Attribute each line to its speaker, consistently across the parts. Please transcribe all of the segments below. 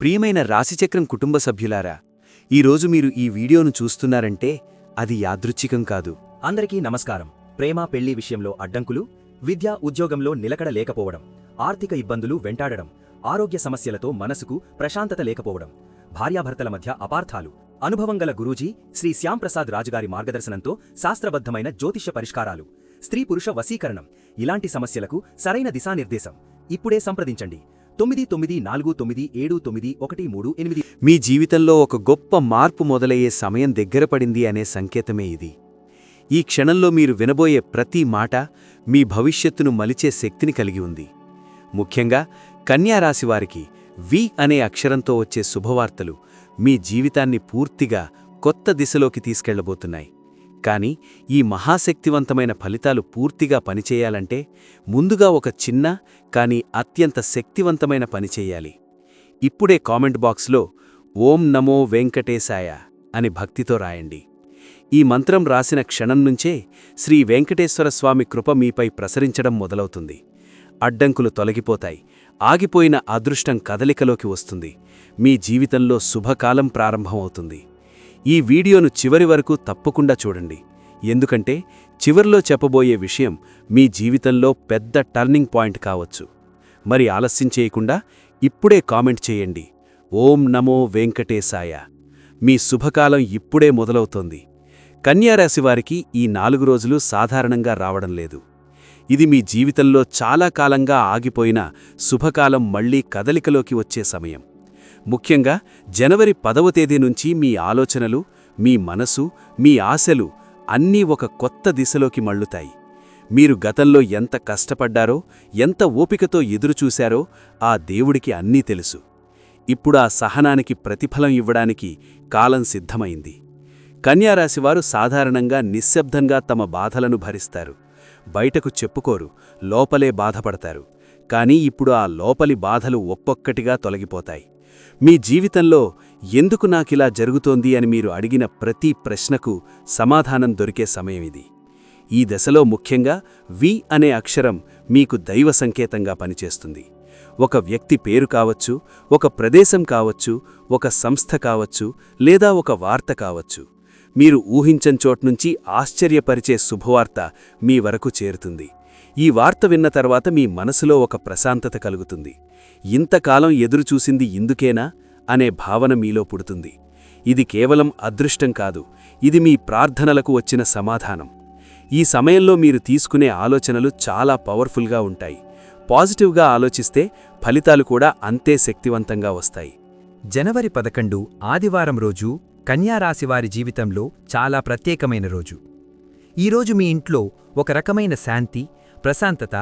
Speaker 1: ప్రియమైన రాశిచక్రం కుటుంబ సభ్యులారా ఈరోజు మీరు ఈ వీడియోను చూస్తున్నారంటే అది యాదృచ్ఛికం కాదు.
Speaker 2: అందరికీ నమస్కారం. ప్రేమ పెళ్ళి విషయంలో అడ్డంకులు విద్య ఉద్యోగంలో నిలకడ లేకపోవడం ఆర్థిక ఇబ్బందులు వెంటాడడం ఆరోగ్య సమస్యలతో మనసుకు ప్రశాంతత లేకపోవడం భార్యాభర్తల మధ్య అపార్థాలు అనుభవం గల గురూజీ శ్రీ శ్యాంప్రసాద్ రాజుగారి మార్గదర్శనంతో శాస్త్రబద్ధమైన జ్యోతిష్య పరిష్కారాలు స్త్రీ పురుష వశీకరణం ఇలాంటి సమస్యలకు సరైన దిశానిర్దేశం. ఇప్పుడే సంప్రదించండి. తొమ్మిది తొమ్మిది నాలుగు తొమ్మిది ఏడు తొమ్మిది ఒకటి మూడు ఎనిమిది.
Speaker 1: మీ జీవితంలో ఒక గొప్ప మార్పు మొదలయ్యే సమయం దగ్గర పడింది అనే సంకేతమే ఇది. ఈ క్షణంలో మీరు వినబోయే ప్రతి మాట మీ భవిష్యత్తును మలిచే శక్తిని కలిగి ఉంది. ముఖ్యంగా కన్యారాశివారికి వి అనే అక్షరంతో వచ్చే శుభవార్తలు మీ జీవితాన్ని పూర్తిగా కొత్త దిశలోకి తీసుకెళ్ళబోతున్నాయి. కాని ఈ మహాశక్తివంతమైన ఫలితాలు పూర్తిగా పనిచేయాలంటే ముందుగా ఒక చిన్న కాని అత్యంత శక్తివంతమైన పని చేయాలి. ఇప్పుడే కామెంట్ బాక్స్లో ఓం నమో వెంకటేశాయ అని భక్తితో రాయండి. ఈ మంత్రం రాసిన క్షణం నుంచే శ్రీ వెంకటేశ్వర స్వామి కృప మీపై ప్రసరించడం మొదలవుతుంది. అడ్డంకులు తొలగిపోతాయి. ఆగిపోయిన అదృష్టం కదలికలోకి వస్తుంది. మీ జీవితంలో శుభకాలం ప్రారంభమవుతుంది. ఈ వీడియోను చివరి వరకు తప్పకుండా చూడండి. ఎందుకంటే చివరిలో చెప్పబోయే విషయం మీ జీవితంలో పెద్ద టర్నింగ్ పాయింట్ కావచ్చు. మరి ఆలస్యం చేయకుండా ఇప్పుడే కామెంట్ చేయండి. ఓం నమో వెంకటేశాయ. మీ శుభకాలం ఇప్పుడే మొదలవుతోంది. కన్యారాశివారికి ఈ నాలుగు రోజులు సాధారణంగా రావడం లేదు. ఇది మీ జీవితంలో చాలా కాలంగా ఆగిపోయిన శుభకాలం మళ్ళీ కదలికలోకి వచ్చే సమయం. ముఖ్యంగా జనవరి పదవ తేదీ నుంచి మీ ఆలోచనలు మీ మనసు మీ ఆశలు అన్నీ ఒక కొత్త దిశలోకి మళ్ళుతాయి. మీరు గతంలో ఎంత కష్టపడ్డారో ఎంత ఓపికతో ఎదురుచూశారో ఆ దేవుడికి అన్నీ తెలుసు. ఇప్పుడు ఆ సహనానికి ప్రతిఫలం ఇవ్వడానికి కాలం సిద్ధమైంది. కన్యారాశివారు సాధారణంగా నిశ్శబ్దంగా తమ బాధలను భరిస్తారు. బయటకు చెప్పుకోరు లోపలే బాధపడతారు. కానీ ఇప్పుడు ఆ లోపలి బాధలు ఒక్కొక్కటిగా తొలగిపోతాయి. మీ జీవితంలో ఎందుకు నాకిలా జరుగుతోంది అని మీరు అడిగిన ప్రతి ప్రశ్నకు సమాధానం దొరికే సమయం ఇది. ఈ దశలో ముఖ్యంగా వి అనే అక్షరం మీకు దైవ సంకేతంగా పనిచేస్తుంది. ఒక వ్యక్తి పేరు కావచ్చు ఒక ప్రదేశం కావచ్చు ఒక సంస్థ కావచ్చు లేదా ఒక వార్త కావచ్చు. మీరు ఊహించని చోట్నుంచి ఆశ్చర్యపరిచే శుభవార్త మీ వరకు చేరుతుంది. ఈ వార్త విన్న తర్వాత మీ మనసులో ఒక ప్రశాంతత కలుగుతుంది. ఇంతకాలం ఎదురుచూసింది ఇందుకేనా? అనే భావన మీలో పుడుతుంది. ఇది కేవలం అదృష్టం కాదు ఇది మీ ప్రార్థనలకు వచ్చిన సమాధానం. ఈ సమయంలో మీరు తీసుకునే ఆలోచనలు చాలా పవర్ఫుల్గా ఉంటాయి. పాజిటివ్గా ఆలోచిస్తే ఫలితాలు కూడా అంతే శక్తివంతంగా వస్తాయి.
Speaker 3: జనవరి పదకొండు ఆదివారం రోజు కన్యారాశివారి జీవితంలో చాలా ప్రత్యేకమైన రోజు. ఈరోజు మీ ఇంట్లో ఒక రకమైన శాంతి ప్రశాంతత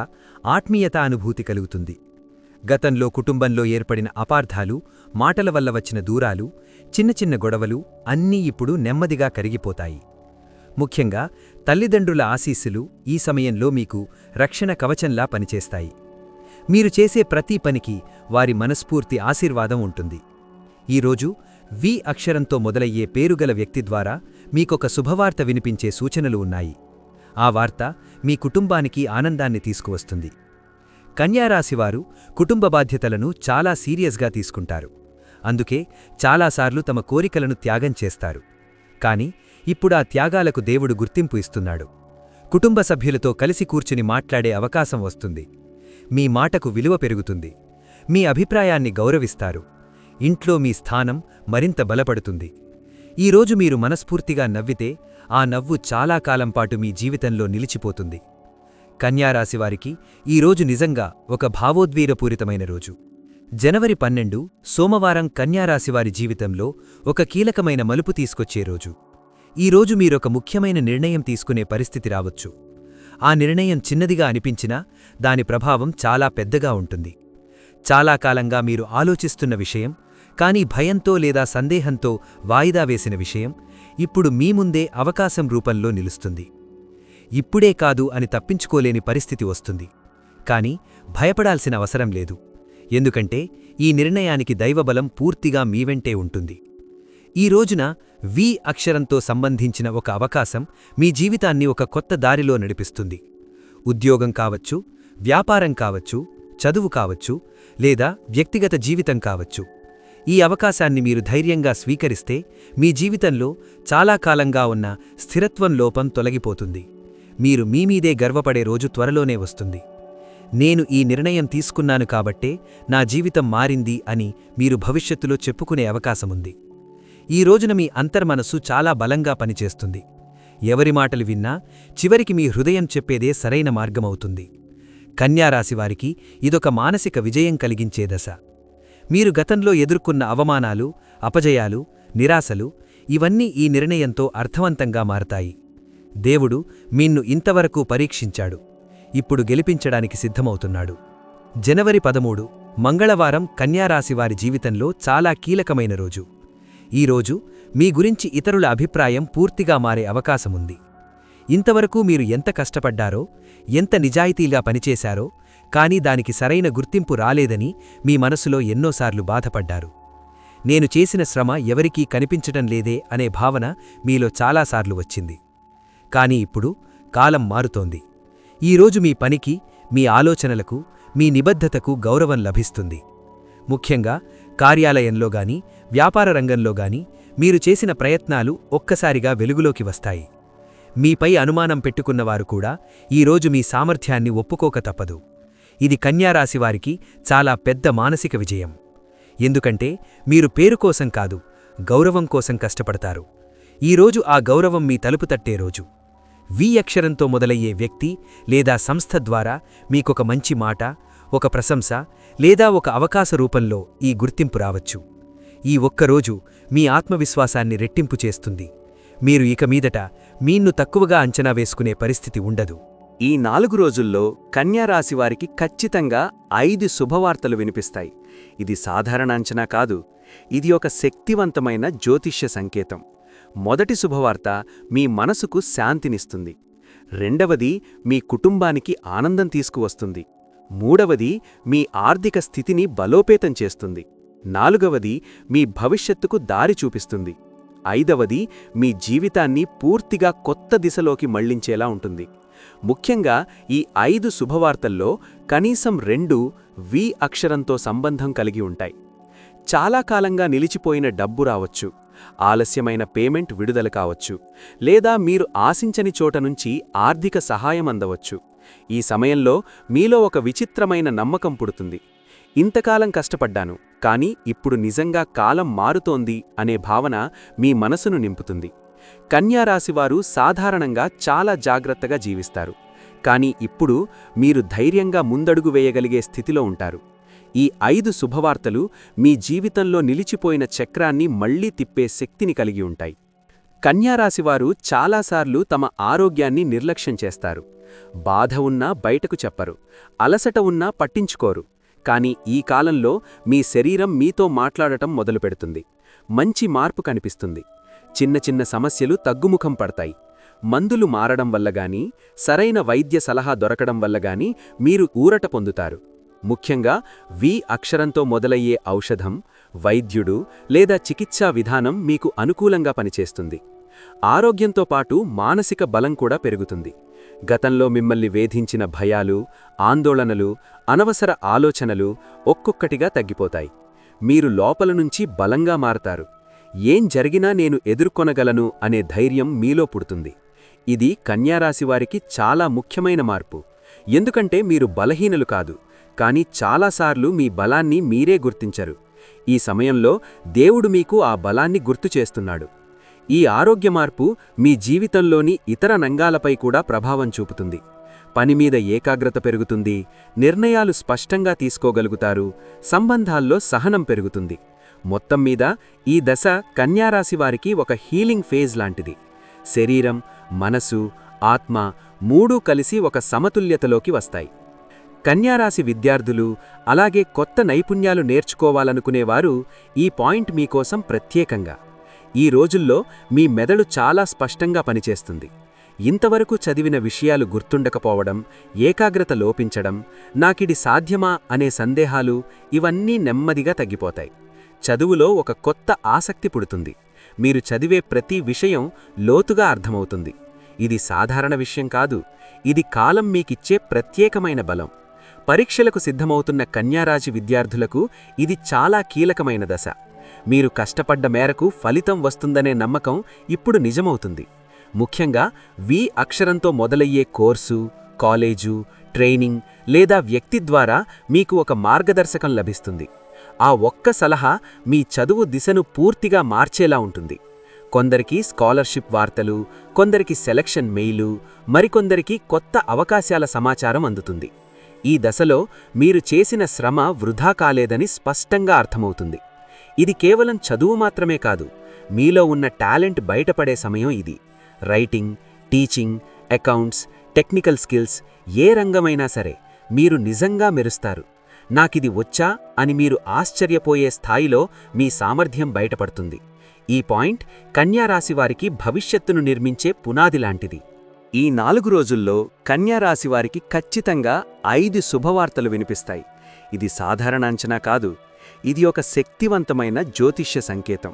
Speaker 3: ఆత్మీయత అనుభూతి కలుగుతుంది. గతంలో కుటుంబంలో ఏర్పడిన అపార్థాలు మాటల వల్ల వచ్చిన దూరాలు చిన్న చిన్న గొడవలు అన్నీ ఇప్పుడు నెమ్మదిగా కరిగిపోతాయి. ముఖ్యంగా తల్లిదండ్రుల ఆశీస్సులు ఈ సమయంలో మీకు రక్షణ కవచంలా పనిచేస్తాయి. మీరు చేసే ప్రతి పనికి వారి మనస్ఫూర్తి ఆశీర్వాదం ఉంటుంది. ఈరోజు వి అక్షరంతో మొదలయ్యే పేరుగల వ్యక్తి ద్వారా మీకొక శుభవార్త వినిపించే సూచనలు ఉన్నాయి. ఆ వార్త మీ కుటుంబానికి ఆనందాన్ని తీసుకువస్తుంది. కన్యారాశివారు కుటుంబ బాధ్యతలను చాలా సీరియస్గా తీసుకుంటారు. అందుకే చాలాసార్లు తమ కోరికలను త్యాగం చేస్తారు. కాని ఇప్పుడా త్యాగాలకు దేవుడు గుర్తింపు ఇస్తున్నాడు. కుటుంబ సభ్యులతో కలిసి కూర్చుని మాట్లాడే అవకాశం వస్తుంది. మీ మాటకు విలువ పెరుగుతుంది. మీ అభిప్రాయాన్ని గౌరవిస్తారు. ఇంట్లో మీ స్థానం మరింత బలపడుతుంది. ఈరోజు మీరు మనస్ఫూర్తిగా నవ్వితే ఆ నవ్వు చాలా కాలం పాటు మీ జీవితంలో నిలిచిపోతుంది. కన్యారాశివారికి ఈరోజు నిజంగా ఒక భావోద్వీరపూరితమైన రోజు. జనవరి పన్నెండు సోమవారం కన్యారాశివారి జీవితంలో ఒక కీలకమైన మలుపు తీసుకొచ్చే రోజు. ఈరోజు మీరొక ముఖ్యమైన నిర్ణయం తీసుకునే పరిస్థితి రావచ్చు. ఆ నిర్ణయం చిన్నదిగా అనిపించినా దాని ప్రభావం చాలా పెద్దగా ఉంటుంది. చాలా కాలంగా మీరు ఆలోచిస్తున్న విషయం కానీ భయంతో లేదా సందేహంతో వాయిదా వేసిన విషయం ఇప్పుడు మీ ముందే అవకాశం రూపంలో నిలుస్తుంది. ఇప్పుడే కాదు అని తప్పించుకోలేని పరిస్థితి వస్తుంది. కాని భయపడాల్సిన అవసరం లేదు. ఎందుకంటే ఈ నిర్ణయానికి దైవబలం పూర్తిగా మీ వెంటే ఉంటుంది. ఈ రోజున వి అక్షరంతో సంబంధించిన ఒక అవకాశం మీ జీవితాన్ని ఒక కొత్త దారిలో నడిపిస్తుంది. ఉద్యోగం కావచ్చు వ్యాపారం కావచ్చు చదువు కావచ్చు లేదా వ్యక్తిగత జీవితం కావచ్చు. ఈ అవకాశాన్ని మీరు ధైర్యంగా స్వీకరిస్తే మీ జీవితంలో చాలా కాలంగా ఉన్న స్థిరత్వం లోపం తొలగిపోతుంది. మీరు మీమీదే గర్వపడే రోజు త్వరలోనే వస్తుంది. నేను ఈ నిర్ణయం తీసుకున్నాను కాబట్టే నా జీవితం మారింది అని మీరు భవిష్యత్తులో చెప్పుకునే అవకాశముంది. ఈ రోజున మీ అంతర్మనస్సు చాలా బలంగా పనిచేస్తుంది. ఎవరి మాటలు విన్నా చివరికి మీ హృదయం చెప్పేదే సరైన మార్గమవుతుంది. కన్యారాశివారికి ఇదొక మానసిక విజయం కలిగించే దశ. మీరు గతంలో ఎదుర్కొన్న అవమానాలు అపజయాలు నిరాశలు ఇవన్నీ ఈ నిర్ణయంతో అర్థవంతంగా మారతాయి. దేవుడు మీన్ను ఇంతవరకు పరీక్షించాడు. ఇప్పుడు గెలిపించడానికి సిద్ధమవుతున్నాడు. జనవరి పదమూడు మంగళవారం కన్యారాశివారి జీవితంలో చాలా కీలకమైన రోజు. ఈ రోజు మీ గురించి ఇతరుల అభిప్రాయం పూర్తిగా మారే అవకాశముంది. ఇంతవరకు మీరు ఎంత కష్టపడ్డారో ఎంత నిజాయితీగా పనిచేశారో కానీ దానికి సరైన గుర్తింపు రాలేదని మీ మనసులో ఎన్నోసార్లు బాధపడ్డారు. నేను చేసిన శ్రమ ఎవరికీ కనిపించటం లేదే అనే భావన మీలో చాలాసార్లు వచ్చింది. కాని ఇప్పుడు కాలం మారుతోంది. ఈరోజు మీ పనికి మీ ఆలోచనలకు మీ నిబద్ధతకు గౌరవం లభిస్తుంది. ముఖ్యంగా కార్యాలయంలో గాని వ్యాపార రంగంలో గాని మీరు చేసిన ప్రయత్నాలు ఒక్కసారిగా వెలుగులోకి వస్తాయి. మీపై అనుమానం పెట్టుకున్నవారు కూడా ఈరోజు మీ సామర్థ్యాన్ని ఒప్పుకోక తప్పదు. ఇది కన్యారాశివారికి చాలా పెద్ద మానసిక విజయం. ఎందుకంటే మీరు పేరు కోసం కాదు గౌరవం కోసం కష్టపడతారు. ఈరోజు ఆ గౌరవం మీ తలుపు తట్టే రోజు. వి అక్షరంతో మొదలయ్యే వ్యక్తి లేదా సంస్థ ద్వారా మీకొక మంచి మాట ఒక ప్రశంస లేదా ఒక అవకాశ రూపంలో ఈ గుర్తింపు రావచ్చు. ఈ ఒక్కరోజు మీ ఆత్మవిశ్వాసాన్ని రెట్టింపు చేస్తుంది. మీరు ఇక మీదట మీన్ను తక్కువగా అంచనా వేసుకునే పరిస్థితి ఉండదు.
Speaker 1: ఈ నాలుగు రోజుల్లో కన్యారాశివారికి ఖచ్చితంగా ఐదు శుభవార్తలు వినిపిస్తాయి. ఇది సాధారణ అంచనా కాదు. ఇది ఒక శక్తివంతమైన జ్యోతిష్య సంకేతం. మొదటి శుభవార్త మీ మనసుకు శాంతినిస్తుంది. రెండవది మీ కుటుంబానికి ఆనందం తీసుకువస్తుంది. మూడవది మీ ఆర్థిక స్థితిని బలోపేతం చేస్తుంది. నాలుగవది మీ భవిష్యత్తుకు దారి చూపిస్తుంది. ఐదవది మీ జీవితాన్ని పూర్తిగా కొత్త దిశలోకి మళ్ళించేలా ఉంటుంది. ముఖ్యంగా ఈ ఐదు శుభవార్తల్లో కనీసం రెండు వి అక్షరంతో సంబంధం కలిగి ఉంటాయి. చాలా కాలంగా నిలిచిపోయిన డబ్బు రావచ్చు ఆలస్యమైన పేమెంట్ విడుదల కావచ్చు లేదా మీరు ఆశించని చోట నుంచి ఆర్థిక సహాయం అందవచ్చు. ఈ సమయంలో మీలో ఒక విచిత్రమైన నమ్మకం పుడుతుంది. ఇంతకాలం కష్టపడ్డాను కానీ ఇప్పుడు నిజంగా కాలం మారుతోంది అనే భావన మీ మనసును నింపుతుంది. కన్యారాశివారు సాధారణంగా చాలా జాగ్రత్తగా జీవిస్తారు. కానీ ఇప్పుడు మీరు ధైర్యంగా ముందడుగు వేయగలిగే స్థితిలో ఉంటారు. ఈ ఐదు శుభవార్తలు మీ జీవితంలో నిలిచిపోయిన చక్రాన్ని మళ్ళీ తిప్పే శక్తిని కలిగి ఉంటాయి. కన్యారాశివారు చాలాసార్లు తమ ఆరోగ్యాన్ని నిర్లక్ష్యం చేస్తారు. బాధ ఉన్నా బయటకు చెప్పరు. అలసట ఉన్నా పట్టించుకోరు. కానీ ఈ కాలంలో మీ శరీరం మీతో మాట్లాడటం మొదలుపెడుతుంది. మంచి మార్పు కనిపిస్తుంది. చిన్న చిన్న సమస్యలు తగ్గుముఖం పడతాయి. మందులు మారడం వల్లగాని సరైన వైద్య సలహా దొరకడం వల్లగాని మీరు ఊరట పొందుతారు. ముఖ్యంగా వి అక్షరంతో మొదలయ్యే ఔషధం వైద్యుడు లేదా చికిత్సా విధానం మీకు అనుకూలంగా పనిచేస్తుంది. ఆరోగ్యంతో పాటు మానసిక బలం కూడా పెరుగుతుంది. గతంలో మిమ్మల్ని వేధించిన భయాలు ఆందోళనలు అనవసర ఆలోచనలు ఒక్కొక్కటిగా తగ్గిపోతాయి. మీరు లోపల నుంచి బలంగా మారతారు. ఏం జరిగినా నేను ఎదుర్కొనగలను అనే ధైర్యం మీలో పుడుతుంది. ఇది కన్యారాశివారికి చాలా ముఖ్యమైన మార్పు. ఎందుకంటే మీరు బలహీనలు కాదు కానీ చాలాసార్లు మీ బలాన్ని మీరే గుర్తించరు. ఈ సమయంలో దేవుడు మీకు ఆ బలాన్ని గుర్తు చేస్తున్నాడు. ఈ ఆరోగ్య మార్పు మీ జీవితంలోని ఇతర రంగాలపై కూడా ప్రభావం చూపుతుంది. పనిమీద ఏకాగ్రత పెరుగుతుంది నిర్ణయాలు స్పష్టంగా తీసుకోగలుగుతారు సంబంధాల్లో సహనం పెరుగుతుంది. మొత్తం మీద ఈ దశ కన్యారాశివారికి ఒక హీలింగ్ ఫేజ్ లాంటిది. శరీరం మనసు ఆత్మ మూడూ కలిసి ఒక సమతుల్యతలోకి వస్తాయి. కన్యారాశి విద్యార్థులు అలాగే కొత్త నైపుణ్యాలు నేర్చుకోవాలనుకునేవారు ఈ పాయింట్ మీకోసం ప్రత్యేకంగా. ఈ రోజుల్లో మీ మెదడు చాలా స్పష్టంగా పనిచేస్తుంది. ఇంతవరకు చదివిన విషయాలు గుర్తుండకపోవడం ఏకాగ్రత లోపించడం నాకిడి సాధ్యమా అనే సందేహాలు ఇవన్నీ నెమ్మదిగా తగ్గిపోతాయి. చదువులో ఒక కొత్త ఆసక్తి పుడుతుంది. మీరు చదివే ప్రతి విషయం లోతుగా అర్థమవుతుంది. ఇది సాధారణ విషయం కాదు. ఇది కాలం మీకిచ్చే ప్రత్యేకమైన బలం. పరీక్షలకు సిద్ధమవుతున్న కన్యారాజి విద్యార్థులకు ఇది చాలా కీలకమైన దశ.
Speaker 4: మీరు కష్టపడ్డ మేరకు ఫలితం వస్తుందనే నమ్మకం ఇప్పుడు నిజమవుతుంది. ముఖ్యంగా వి అక్షరంతో మొదలయ్యే కోర్సు కాలేజు ట్రైనింగ్ లేదా వ్యక్తి ద్వారా మీకు ఒక మార్గదర్శకం లభిస్తుంది. ఆ ఒక్క సలహా మీ చదువు దిశను పూర్తిగా మార్చేలా ఉంటుంది. కొందరికి స్కాలర్షిప్ వార్తలు కొందరికి సెలక్షన్ మెయిలు మరికొందరికి కొత్త అవకాశాల సమాచారం అందుతుంది. ఈ దశలో మీరు చేసిన శ్రమ వృధా కాలేదని స్పష్టంగా అర్థమవుతుంది. ఇది కేవలం చదువు మాత్రమే కాదు మీలో ఉన్న టాలెంట్ బయటపడే సమయం ఇది. Writing teaching accounts technical skills ఏ రంగమైనా సరే మీరు నిజంగా మెరుస్తారు. నాకిది వచ్చా అని మీరు ఆశ్చర్యపోయే స్థాయిలో మీ సామర్థ్యం బయటపడుతుంది. ఈ పాయింట్ కన్యారాశివారికి భవిష్యత్తును నిర్మించే పునాది లాంటిది.
Speaker 1: ఈ నాలుగు రోజుల్లో కన్యారాశివారికి ఖచ్చితంగా ఐదు శుభవార్తలు వినిపిస్తాయి. ఇది సాధారణ అంచనా కాదు. ఇది ఒక శక్తివంతమైన జ్యోతిష్య సంకేతం.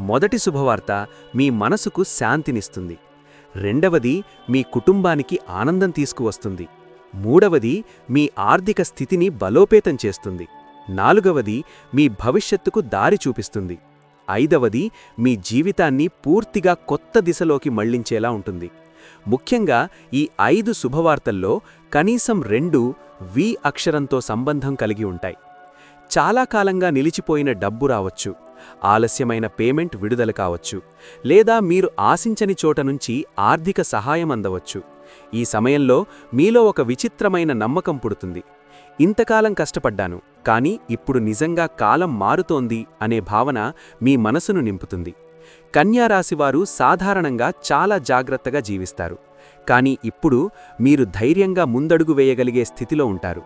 Speaker 1: మొదటి శుభవార్త మీ మనసుకు శాంతినిస్తుంది. రెండవది మీ కుటుంబానికి ఆనందం తీసుకువస్తుంది. మూడవది మీ ఆర్థిక స్థితిని బలోపేతం చేస్తుంది. నాలుగవది మీ భవిష్యత్తుకు దారి చూపిస్తుంది. ఐదవది మీ జీవితాన్ని పూర్తిగా కొత్త దిశలోకి మళ్ళించేలా ఉంటుంది. ముఖ్యంగా ఈ ఐదు శుభవార్తల్లో కనీసం రెండు వి అక్షరంతో సంబంధం కలిగి ఉంటాయి. చాలా కాలంగా నిలిచిపోయిన డబ్బు రావచ్చు ఆలస్యమైన పేమెంట్ విడుదల కావచ్చు లేదా మీరు ఆశించని చోట నుంచి ఆర్థిక సహాయం అందవచ్చు. ఈ సమయంలో మీలో ఒక విచిత్రమైన నమ్మకం పుడుతుంది. ఇంతకాలం కష్టపడ్డాను కానీ ఇప్పుడు నిజంగా కాలం మారుతోంది అనే భావన మీ మనసును నింపుతుంది. కన్యారాశివారు సాధారణంగా చాలా జాగ్రత్తగా జీవిస్తారు కానీ ఇప్పుడు మీరు ధైర్యంగా ముందడుగు వేయగలిగే స్థితిలో ఉంటారు.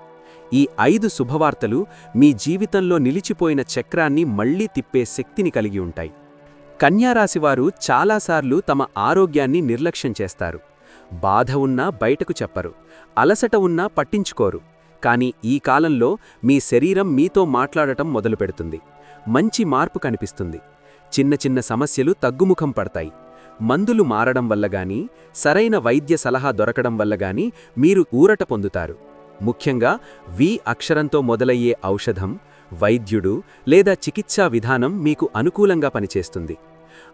Speaker 1: ఈ ఐదు శుభవార్తలు మీ జీవితంలో నిలిచిపోయిన చక్రాన్ని మళ్ళీ తిప్పే శక్తిని కలిగి ఉంటాయి. కన్యారాశివారు చాలాసార్లు తమ ఆరోగ్యాన్ని నిర్లక్ష్యం చేస్తారు. బాధ ఉన్నా బయటకు చెప్పరు అలసట ఉన్నా పట్టించుకోరు. కానీ ఈ కాలంలో మీ శరీరం మీతో మాట్లాడటం మొదలుపెడుతుంది. మంచి మార్పు కనిపిస్తుంది. చిన్న చిన్న సమస్యలు తగ్గుముఖం పడతాయి. మందులు మారడం వల్ల గానీ సరైన వైద్య సలహా దొరకడం వల్ల గానీ మీరు ఊరట పొందుతారు. ముఖ్యంగా వి అక్షరంతో మొదలయ్యే ఔషధం వైద్యుడు లేదా చికిత్సా విధానం మీకు అనుకూలంగా పనిచేస్తుంది.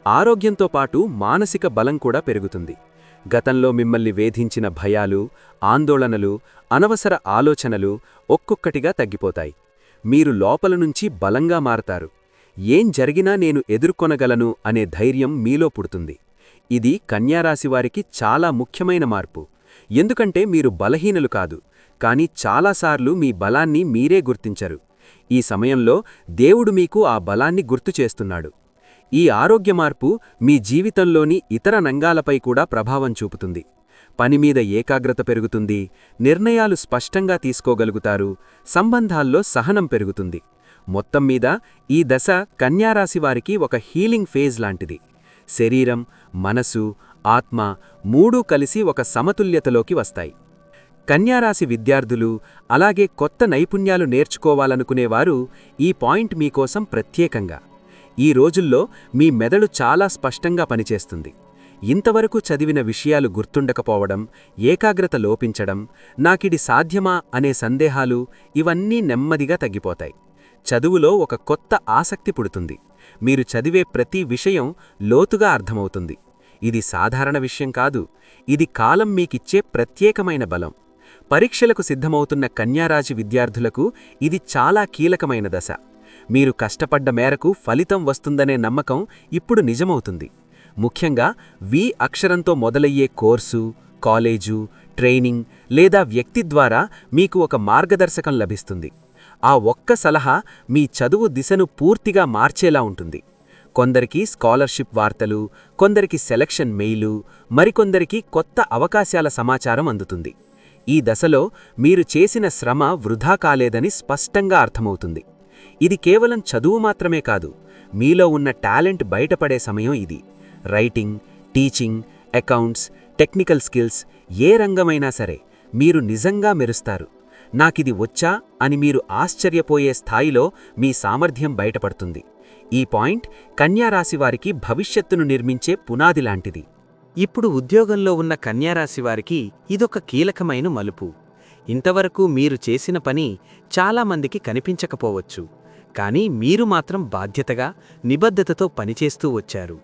Speaker 1: ఆరోగ్యంతో పాటు మానసిక బలం కూడా పెరుగుతుంది. గతంలో మిమ్మల్ని వేధించిన భయాలు ఆందోళనలు అనవసర ఆలోచనలు ఒక్కొక్కటిగా తగ్గిపోతాయి. మీరు లోపల నుంచి బలంగా మారతారు. ఏం జరిగినా నేను ఎదుర్కొనగలను అనే ధైర్యం మీలో పుడుతుంది. ఇది కన్యారాశివారికి చాలా ముఖ్యమైన మార్పు. ఎందుకంటే మీరు బలహీనలు కాదు కానీ చాలాసార్లు మీ బలాన్ని మీరే గుర్తించరు. ఈ సమయంలో దేవుడు మీకు ఆ బలాన్ని గుర్తు చేస్తున్నాడు. ఈ ఆరోగ్య మార్పు మీ జీవితంలోని ఇతర రంగాలపై కూడా ప్రభావం చూపుతుంది. పనిమీద ఏకాగ్రత పెరుగుతుంది నిర్ణయాలు స్పష్టంగా తీసుకోగలుగుతారు సంబంధాల్లో సహనం పెరుగుతుంది. మొత్తం మీద ఈ దశ కన్యారాశివారికి ఒక హీలింగ్ ఫేజ్ లాంటిది. శరీరం మనసు ఆత్మ మూడూ కలిసి ఒక సమతుల్యతలోకి వస్తాయి. కన్యారాశి విద్యార్థులు అలాగే కొత్త నైపుణ్యాలు నేర్చుకోవాలనుకునేవారు ఈ పాయింట్ మీకోసం ప్రత్యేకంగా. ఈ రోజుల్లో మీ మెదడు చాలా స్పష్టంగా పనిచేస్తుంది. ఇంతవరకు చదివిన విషయాలు గుర్తుండకపోవడం ఏకాగ్రత లోపించడం నాకిది సాధ్యమా అనే సందేహాలు ఇవన్నీ నెమ్మదిగా తగ్గిపోతాయి. చదువులో ఒక కొత్త ఆసక్తి పుడుతుంది. మీరు చదివే ప్రతి విషయం లోతుగా అర్థమవుతుంది. ఇది సాధారణ విషయం కాదు. ఇది కాలం మీకిచ్చే ప్రత్యేకమైన బలం. పరీక్షలకు సిద్ధమవుతున్న కన్యారాజి విద్యార్థులకు ఇది చాలా కీలకమైన దశ. మీరు కష్టపడ్డ మేరకు ఫలితం వస్తుందనే నమ్మకం ఇప్పుడు నిజమవుతుంది. ముఖ్యంగా వి అక్షరంతో మొదలయ్యే కోర్సు కాలేజు ట్రైనింగ్ లేదా వ్యక్తి ద్వారా మీకు ఒక మార్గదర్శకం లభిస్తుంది. ఆ ఒక్క సలహా మీ చదువు దిశను పూర్తిగా మార్చేలా ఉంటుంది. కొందరికి స్కాలర్షిప్ వార్తలు కొందరికి సెలక్షన్ మెయిలు మరికొందరికి కొత్త అవకాశాల సమాచారం అందుతుంది. ఈ దశలో మీరు చేసిన శ్రమ వృధా కాలేదని స్పష్టంగా అర్థమవుతుంది. ఇది కేవలం చదువు మాత్రమే కాదు మీలో ఉన్న టాలెంట్ బయటపడే సమయం ఇది. Writing teaching accounts technical skills ఏ రంగమైనా సరే మీరు నిజంగా మెరుస్తారు. నాకిది వచ్చా అని మీరు ఆశ్చర్యపోయే స్థాయిలో మీ సామర్థ్యం బయటపడుతుంది. ఈ పాయింట్ కన్యారాశివారికి భవిష్యత్తును నిర్మించే పునాది లాంటిది. ఇప్పుడు ఉద్యోగంలో ఉన్న కన్యారాశివారికి ఇదొక కీలకమైన మలుపు. ఇంతవరకు మీరు చేసిన పని చాలామందికి కనిపించకపోవచ్చు. కానీ మీరు మాత్రం బాధ్యతగా నిబద్ధతతో పనిచేస్తూ వచ్చారు.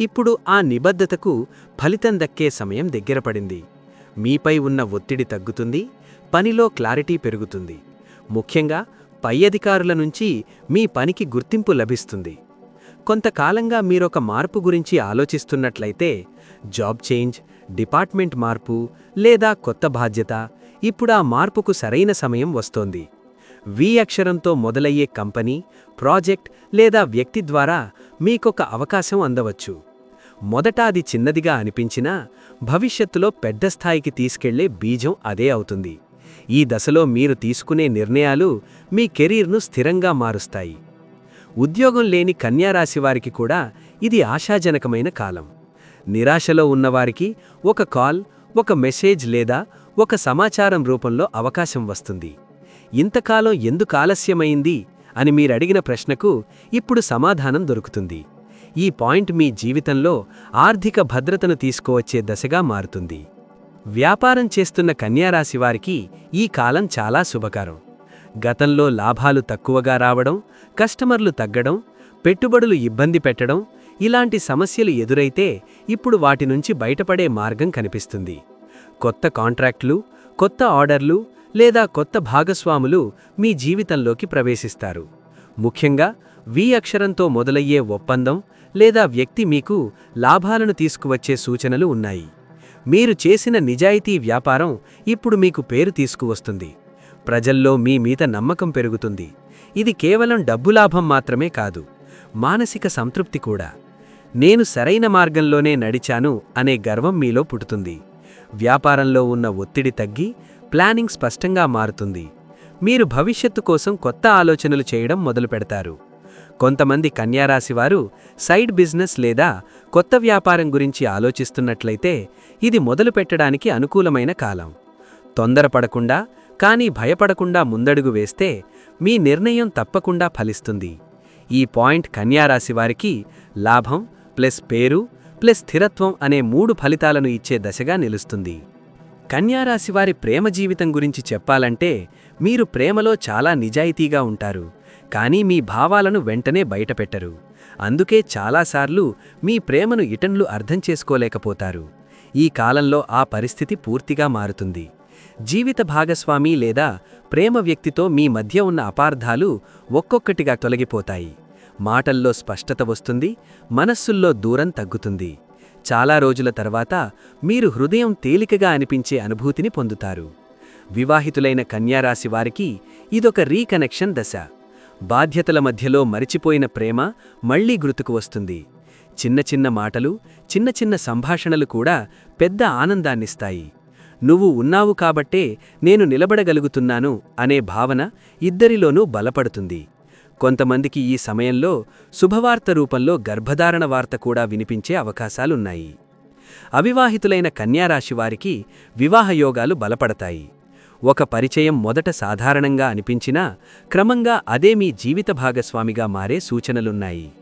Speaker 1: ఇప్పుడు ఆ నిబద్ధతకు ఫలితం దక్కే సమయం దగ్గరపడింది మీపై ఉన్న ఒత్తిడి తగ్గుతుంది పనిలో క్లారిటీ పెరుగుతుంది. ముఖ్యంగా పై అధికారుల నుంచి మీ పనికి గుర్తింపు లభిస్తుంది. కొంతకాలంగా మీరొక మార్పు గురించి ఆలోచిస్తున్నట్లయితే జాబ్ చేంజ్ డిపార్ట్మెంట్ మార్పు లేదా కొత్త బాధ్యత ఇప్పుడు ఆ మార్పుకు సరైన సమయం వస్తోంది. వి అక్షరంతో మొదలయ్యే కంపెనీ ప్రాజెక్ట్ లేదా వ్యక్తి ద్వారా మీకొక అవకాశం అందవచ్చు. మొదట అది చిన్నదిగా అనిపించినా భవిష్యత్తులో పెద్ద స్థాయికి తీసుకెళ్ళే బీజం అదే అవుతుంది. ఈ దశలో మీరు తీసుకునే నిర్ణయాలు మీ కెరీర్ను స్థిరంగా మారుస్తాయి. ఉద్యోగం లేని కన్యారాశివారికి కూడా ఇది ఆశాజనకమైన కాలం. నిరాశలో ఉన్నవారికి ఒక కాల్ ఒక మెసేజ్ లేదా ఒక సమాచారం రూపంలో అవకాశం వస్తుంది. ఇంతకాలం ఎందుకు ఆలస్యమైంది అని మీరడిగిన ప్రశ్నకు ఇప్పుడు సమాధానం దొరుకుతుంది. ఈ పాయింట్ మీ జీవితంలో ఆర్థిక భద్రతను తీసుకువచ్చే దశగా మారుతుంది. వ్యాపారం చేస్తున్న కన్యారాశివారికి ఈ కాలం చాలా శుభకరం. గతంలో లాభాలు తక్కువగా రావడం కస్టమర్లు తగ్గడం పెట్టుబడులు ఇబ్బంది పెట్టడం ఇలాంటి సమస్యలు ఎదురైతే ఇప్పుడు వాటి నుంచి బయటపడే మార్గం కనిపిస్తుంది. కొత్త కాంట్రాక్ట్లు కొత్త ఆర్డర్లు లేదా కొత్త భాగస్వాములు మీ జీవితంలోకి ప్రవేశిస్తారు. ముఖ్యంగా వి అక్షరంతో మొదలయ్యే ఒప్పందం లేదా వ్యక్తి మీకు లాభాలను తీసుకువచ్చే సూచనలు ఉన్నాయి. మీరు చేసిన నిజాయితీ వ్యాపారం ఇప్పుడు మీకు పేరు తీసుకువస్తుంది. ప్రజల్లో మీ మీద నమ్మకం పెరుగుతుంది. ఇది కేవలం డబ్బు లాభం మాత్రమే కాదు మానసిక సంతృప్తి కూడా. నేను సరైన మార్గంలోనే నడిచాను అనే గర్వం మీలో పుడుతుంది. వ్యాపారంలో ఉన్న ఒత్తిడి తగ్గి ప్లానింగ్ స్పష్టంగా మారుతుంది. మీరు భవిష్యత్తు కోసం కొత్త ఆలోచనలు చేయడం మొదలుపెడతారు కొంతమంది కన్యారాశివారు సైడ్ బిజినెస్ లేదా కొత్త వ్యాపారం గురించి ఆలోచిస్తున్నట్లయితే ఇది మొదలుపెట్టడానికి అనుకూలమైన కాలం. తొందరపడకుండా కానీ భయపడకుండా ముందడుగు వేస్తే మీ నిర్ణయం తప్పకుండా ఫలిస్తుంది. ఈ పాయింట్ కన్యారాశివారికి లాభం ప్లస్ పేరు ప్లస్ స్థిరత్వం అనే మూడు ఫలితాలను ఇచ్చే దశగా నిలుస్తుంది. కన్యారాశివారి ప్రేమ జీవితం గురించి చెప్పాలంటే మీరు ప్రేమలో చాలా నిజాయితీగా ఉంటారు కానీ మీ భావాలను వెంటనే బయటపెట్టరు. అందుకే చాలాసార్లు మీ ప్రేమను ఇటన్లు అర్థం చేసుకోలేకపోతారు. ఈ కాలంలో ఆ పరిస్థితి పూర్తిగా మారుతుంది. జీవిత భాగస్వామి లేదా ప్రేమ వ్యక్తితో మీ మధ్య ఉన్న అపార్థాలు ఒక్కొక్కటిగా తొలగిపోతాయి. మాటల్లో స్పష్టత వస్తుంది మనస్సుల్లో దూరం తగ్గుతుంది. చాలా రోజుల తర్వాత మీరు హృదయం తేలికగా అనిపించే అనుభూతిని పొందుతారు. వివాహితులైన కన్యారాశి వారికి ఇదొక రీకనెక్షన్ దశ. బాధ్యతల మధ్యలో మరిచిపోయిన ప్రేమ మళ్ళీ గుర్తుకు వస్తుంది. చిన్న చిన్న మాటలు చిన్న చిన్న సంభాషణలు కూడా పెద్ద ఆనందాన్నిస్తాయి. నువ్వు ఉన్నావు కాబట్టే నేను నిలబడగలుగుతున్నాను అనే భావన ఇద్దరిలోనూ బలపడుతుంది. కొంతమందికి ఈ సమయంలో శుభవార్త రూపంలో గర్భధారణ వార్త కూడా వినిపించే అవకాశాలున్నాయి. అవివాహితులైన కన్యారాశివారికి వివాహయోగాలు బలపడతాయి. ఒక పరిచయం మొదట సాధారణంగా అనిపించినా క్రమంగా అదే మీ జీవిత భాగస్వామిగా మారే సూచనలున్నాయి.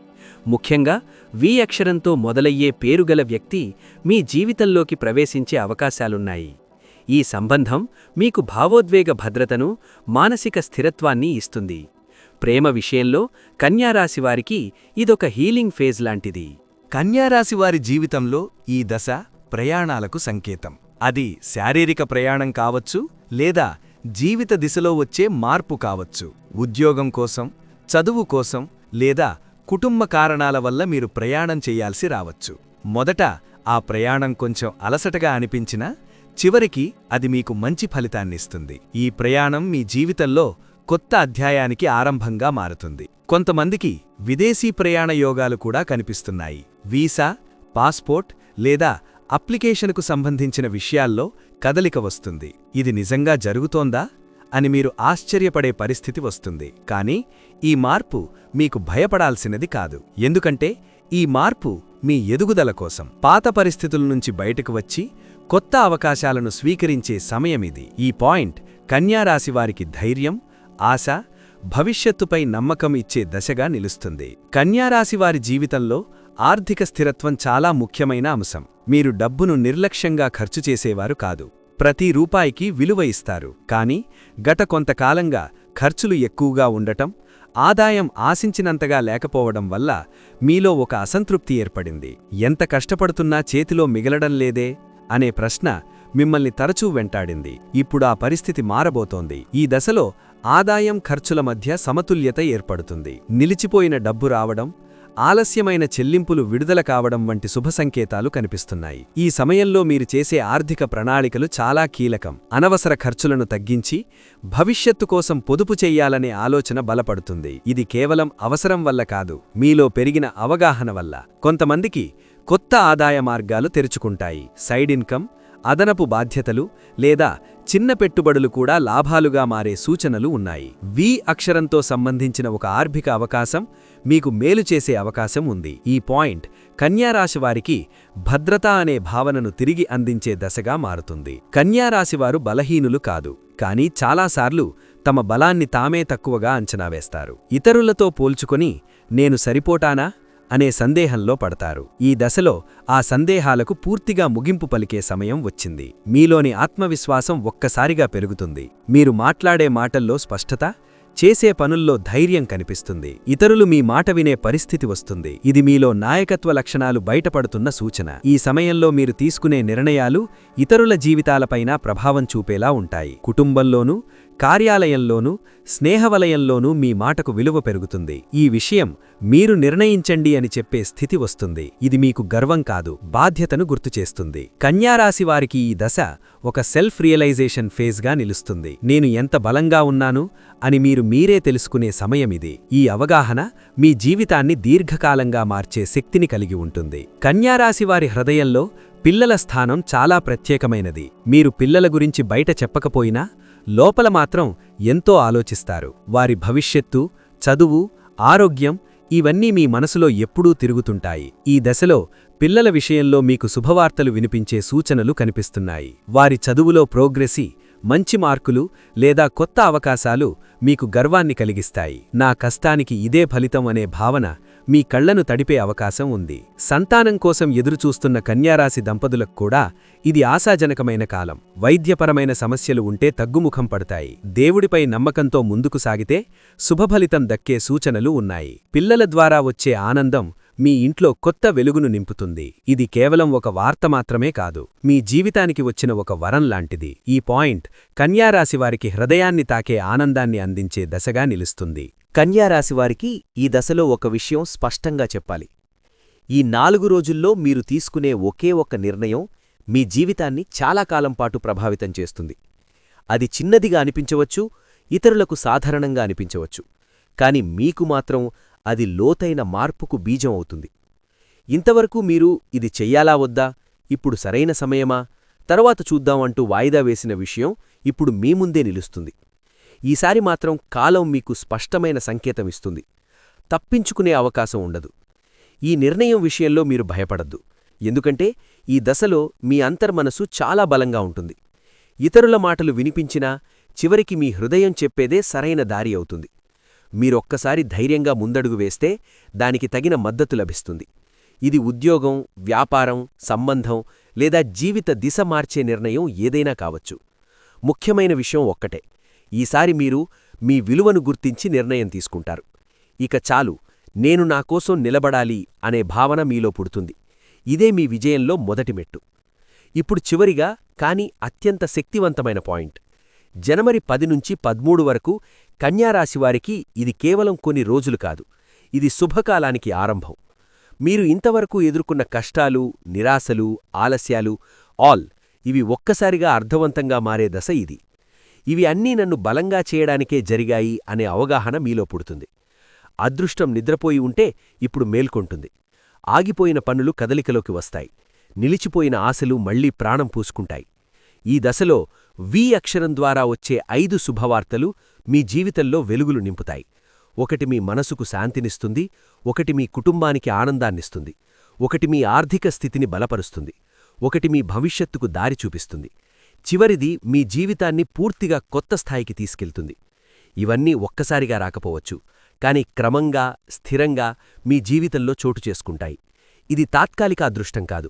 Speaker 1: ముఖ్యంగా వి అక్షరంతో మొదలయ్యే పేరుగల వ్యక్తి మీ జీవితంలోకి ప్రవేశించే అవకాశాలున్నాయి. ఈ సంబంధం మీకు భావోద్వేగ భద్రతను మానసిక స్థిరత్వాన్ని ఇస్తుంది. ప్రేమ విషయంలో కన్యారాశివారికి ఇదొక హీలింగ్ ఫేజ్ లాంటిది.
Speaker 3: కన్యారాశివారి జీవితంలో ఈ దశ ప్రయాణాలకు సంకేతం. అది శారీరక ప్రయాణం కావచ్చు లేదా జీవిత దిశలో వచ్చే మార్పు కావచ్చు. ఉద్యోగం కోసం చదువు కోసం లేదా కుటుంబ కారణాల వల్ల మీరు ప్రయాణం చేయాల్సి రావచ్చు. మొదట ఆ ప్రయాణం కొంచెం అలసటగా అనిపించినా చివరికి అది మీకు మంచి ఫలితాన్నిస్తుంది ఈ ప్రయాణం మీ జీవితంలో కొత్త అధ్యాయానికి ఆరంభంగా మారుతుంది. కొంతమందికి విదేశీ ప్రయాణ యోగాలు కూడా కనిపిస్తున్నాయి. వీసా పాస్పోర్ట్ లేదా అప్లికేషన్కు సంబంధించిన విషయాల్లో కదలిక వస్తుంది. ఇది నిజంగా జరుగుతోందా? అని మీరు ఆశ్చర్యపడే పరిస్థితి వస్తుంది. కానీ ఈ మార్పు మీకు భయపడాల్సినది కాదు. ఎందుకంటే ఈ మార్పు మీ ఎదుగుదల కోసం. పాత పరిస్థితుల నుంచి బయటకు వచ్చి కొత్త అవకాశాలను స్వీకరించే సమయమిది. ఈ పాయింట్ కన్యారాశివారికి ధైర్యం ఆశ భవిష్యత్తుపై నమ్మకం ఇచ్చే దశగా నిలుస్తుంది. కన్యారాశివారి జీవితంలో ఆర్థిక స్థిరత్వం చాలా ముఖ్యమైన అంశం. మీరు డబ్బును నిర్లక్ష్యంగా ఖర్చు చేసేవారు కాదు. ప్రతి రూపాయికి విలువ ఇస్తారు. కానీ గత కొంతకాలంగా ఖర్చులు ఎక్కువగా ఉండటం
Speaker 1: ఆదాయం ఆశించినంతగా లేకపోవడం వల్ల మీలో ఒక అసంతృప్తి ఏర్పడింది. ఎంత కష్టపడుతున్నా చేతిలో మిగలడం లేదే? అనే ప్రశ్న మిమ్మల్ని తరచూ వెంటాడింది. ఇప్పుడు ఆ పరిస్థితి మారబోతోంది. ఈ దశలో ఆదాయం ఖర్చుల మధ్య సమతుల్యత ఏర్పడుతుంది. నిలిచిపోయిన డబ్బు రావడం ఆలస్యమైన చెల్లింపులు విడుదల కావడం వంటి శుభ సంకేతాలు కనిపిస్తున్నాయి. ఈ సమయంలో మీరు చేసే ఆర్థిక ప్రణాళికలు చాలా కీలకం. అనవసర ఖర్చులను తగ్గించి భవిష్యత్తు కోసం పొదుపు చెయ్యాలనే ఆలోచన బలపడుతుంది. ఇది కేవలం అవసరం వల్ల కాదు మీలో పెరిగిన అవగాహన వల్ల. కొంతమందికి కొత్త ఆదాయ మార్గాలు తెరుచుకుంటాయి. సైడ్ ఇన్కమ్ అదనపు బాధ్యతలు లేదా చిన్న పెట్టుబడులు కూడా లాభాలుగా మారే సూచనలు ఉన్నాయి. వి అక్షరంతో సంబంధించిన ఒక ఆర్థిక అవకాశం మీకు మేలు చేసే అవకాశం ఉంది. ఈ పాయింట్ కన్యారాశివారికి భద్రత అనే భావనను తిరిగి అందించే దశగా మారుతుంది. కన్యారాశివారు బలహీనులు కాదు కానీ చాలాసార్లు తమ బలాన్ని తామే తక్కువగా అంచనా వేస్తారు. ఇతరులతో పోల్చుకొని నేను సరిపోటానా అనే సందేహంలో పడతారు. ఈ దశలో ఆ సందేహాలకు పూర్తిగా ముగింపు పలికే సమయం వచ్చింది. మీలోని ఆత్మవిశ్వాసం ఒక్కసారిగా పెరుగుతుంది. మీరు మాట్లాడే మాటల్లో స్పష్టత చేసే పనుల్లో ధైర్యం కనిపిస్తుంది. ఇతరులు మీ మాట వినే పరిస్థితి వస్తుంది. ఇది మీలో నాయకత్వ లక్షణాలు బయటపడుతున్న సూచన. ఈ సమయంలో మీరు తీసుకునే నిర్ణయాలు ఇతరుల జీవితాలపైన ప్రభావం చూపేలా ఉంటాయి. కుటుంబంలోనూ కార్యాలయంలోనూ స్నేహవలయంలోనూ మీ మాటకు విలువ పెరుగుతుంది. ఈ విషయం మీరు నిర్ణయించండి అని చెప్పే స్థితి వస్తుంది. ఇది మీకు గర్వం కాదు బాధ్యతను గుర్తుచేస్తుంది కన్యారాశివారికి ఈ దశ ఒక సెల్ఫ్ రియలైజేషన్ ఫేజ్గా నిలుస్తుంది. నేను ఎంత బలంగా ఉన్నాను అని మీరు మీరే తెలుసుకునే సమయమిది ఈ అవగాహన మీ జీవితాన్ని దీర్ఘకాలంగా మార్చే శక్తిని కలిగి ఉంటుంది. కన్యారాశివారి హృదయంలో పిల్లల స్థానం చాలా ప్రత్యేకమైనది. మీరు పిల్లల గురించి బయట చెప్పకపోయినా లోపల మాత్రం ఎంతో ఆలోచిస్తారు. వారి భవిష్యత్తు చదువు ఆరోగ్యం ఇవన్నీ మీ మనసులో ఎప్పుడూ తిరుగుతుంటాయి. ఈ దశలో పిల్లల విషయంలో మీకు శుభవార్తలు వినిపించే సూచనలు కనిపిస్తున్నాయి. వారి చదువులో ప్రోగ్రెసి మంచి మార్కులు లేదా కొత్త అవకాశాలు మీకు గర్వాన్ని కలిగిస్తాయి. నా కష్టానికి ఇదే ఫలితం అనే భావన మీ కళ్ళను తడిపే అవకాశం ఉంది. సంతానం కోసం ఎదురుచూస్తున్న కన్యారాశి దంపతులకు కూడా ఇది ఆశాజనకమైన కాలం. వైద్యపరమైన సమస్యలు ఉంటే తగ్గుముఖం పడతాయి. దేవుడిపై నమ్మకంతో ముందుకు సాగితే శుభఫలితం దక్కే సూచనలు ఉన్నాయి. పిల్లల ద్వారా వచ్చే ఆనందం మీ ఇంట్లో కొత్త వెలుగును నింపుతుంది. ఇది కేవలం ఒక వార్త మాత్రమే కాదు. మీ జీవితానికి వచ్చిన ఒక వరం లాంటిది. ఈ పాయింట్ కన్యారాశివారికి హృదయాన్ని తాకే ఆనందాన్ని అందించే దశగా నిలుస్తుంది.
Speaker 5: కన్యారాశివారికి ఈ దశలో ఒక విషయం స్పష్టంగా చెప్పాలి. ఈ నాలుగు రోజుల్లో మీరు తీసుకునే ఒకే ఒక్క నిర్ణయం మీ జీవితాన్ని చాలా కాలం పాటు ప్రభావితం చేస్తుంది. అది చిన్నదిగా అనిపించవచ్చు ఇతరులకు సాధారణంగా అనిపించవచ్చు. కాని మీకు మాత్రం అది లోతైన మార్పుకు బీజం అవుతుంది. ఇంతవరకు మీరు ఇది చెయ్యాలా వద్దా ఇప్పుడు సరైన సమయమా తరువాత చూద్దాం అంటూ వాయిదా వేసిన విషయం ఇప్పుడు మీ ముందే నిలుస్తుంది. ఈసారి మాత్రం కాలం మీకు స్పష్టమైన సంకేతమిస్తుంది తప్పించుకునే అవకాశం ఉండదు. ఈ నిర్ణయం విషయంలో మీరు భయపడద్దు. ఎందుకంటే ఈ దశలో మీ అంతర్మనసు చాలా బలంగా ఉంటుంది. ఇతరుల మాటలు వినిపించినా చివరికి మీ హృదయం చెప్పేదే సరైన దారి అవుతుంది. మీరొక్కసారి ధైర్యంగా ముందడుగు వేస్తే దానికి తగిన మద్దతు లభిస్తుంది. ఇది ఉద్యోగం వ్యాపారం సంబంధం లేదా జీవిత దిశ మార్చే నిర్ణయం ఏదైనా కావచ్చు. ముఖ్యమైన విషయం ఒక్కటే. ఈసారి మీరు మీ విలువను గుర్తించి నిర్ణయం తీసుకుంటారు. ఇక చాలు నేను నా కోసం నిలబడాలి అనే భావన మీలో పుడుతుంది. ఇదే మీ విజయంలో మొదటి మెట్టు. ఇప్పుడు చివరిగా కాని అత్యంత శక్తివంతమైన పాయింట్. జనవరి పది నుంచి పద్మూడు వరకు కన్యారాశివారికి ఇది కేవలం కొన్ని రోజులు కాదు ఇది శుభకాలానికి ఆరంభం. మీరు ఇంతవరకు ఎదుర్కొన్న కష్టాలు నిరాశలు ఆలస్యాలు ఆల్ ఇవి ఒక్కసారిగా అర్థవంతంగా మారే దశ ఇది. ఇవి అన్నీ నన్ను బలంగా చేయడానికే జరిగాయి అనే అవగాహన మీలో పుడుతుంది. అదృష్టం నిద్రపోయి ఉంటే ఇప్పుడు మేల్కొంటుంది. ఆగిపోయిన పనులు కదలికలోకి వస్తాయి. నిలిచిపోయిన ఆశలు మళ్ళీ ప్రాణం పూసుకుంటాయి. ఈ దశలో వి అక్షరం ద్వారా వచ్చే ఐదు శుభవార్తలు మీ జీవితంలో వెలుగులు నింపుతాయి. ఒకటి మీ మనసుకు శాంతినిస్తుంది ఒకటి మీ కుటుంబానికి ఆనందాన్నిస్తుంది ఒకటి మీ ఆర్థిక స్థితిని బలపరుస్తుంది ఒకటి మీ భవిష్యత్తుకు దారి చూపిస్తుంది. చివరిది మీ జీవితాన్ని పూర్తిగా కొత్త స్థాయికి తీసుకెళ్తుంది. ఇవన్నీ ఒక్కసారిగా రాకపోవచ్చు కాని క్రమంగా స్థిరంగా మీ జీవితంలో చోటు చేసుకుంటాయి. ఇది తాత్కాలిక అదృష్టం కాదు